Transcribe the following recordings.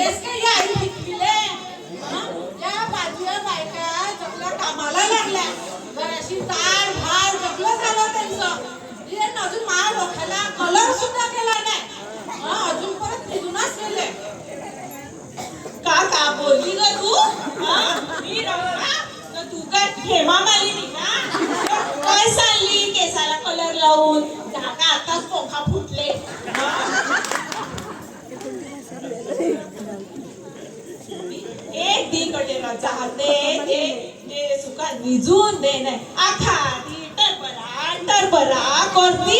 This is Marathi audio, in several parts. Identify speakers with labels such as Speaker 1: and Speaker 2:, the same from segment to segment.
Speaker 1: ड्रेस काही आई शिकविले त्या बाजूला बायका जपल्या कामाला लागल्या. जराशी तार भार जपलं झालं त्यांचं. अजून माळ डोक्याला कलर सुद्धा केला नाही. अजून परत फिरूनच गेले.
Speaker 2: का का बोलली ग तू? राहते ते ते सुखात भिजून देणे आखा ती टरबरा टरबरा करती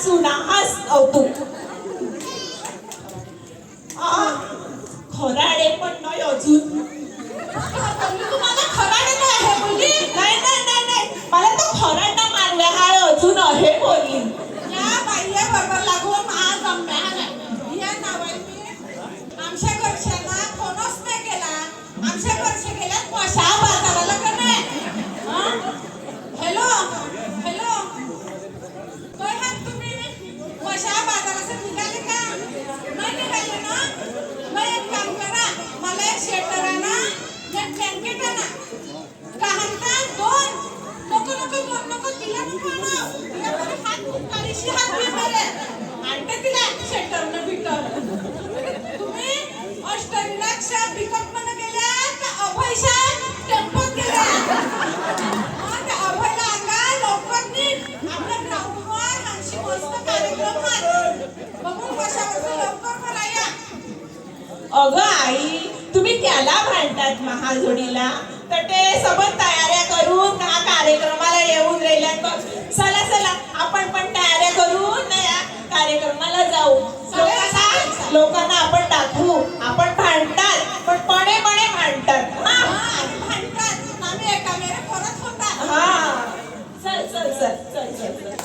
Speaker 2: આંસુના હાસ આવતું? આ ખોરાડે પણ નયો જૂથ.
Speaker 1: ખરાડે ના હે બોલી.
Speaker 2: નહીં નહીં નહીં મને તો ખોરાડ ના મારવે જૂનો હે બોલી. आई तुम्ही त्याला भांडतात महाजोडीला? तर ते सोबत तयाऱ्या करून का कार्यक्रमाला येऊन राहिल्या चला चला आपण पण तयाऱ्या करून या कार्यक्रमाला जाऊ. लोकांना आपण दाखवू. आपण भांडतात पण पणे पणे भांडतात.
Speaker 1: भांडतात. आम्ही एका वेळेला
Speaker 2: चल चल चल चल चल.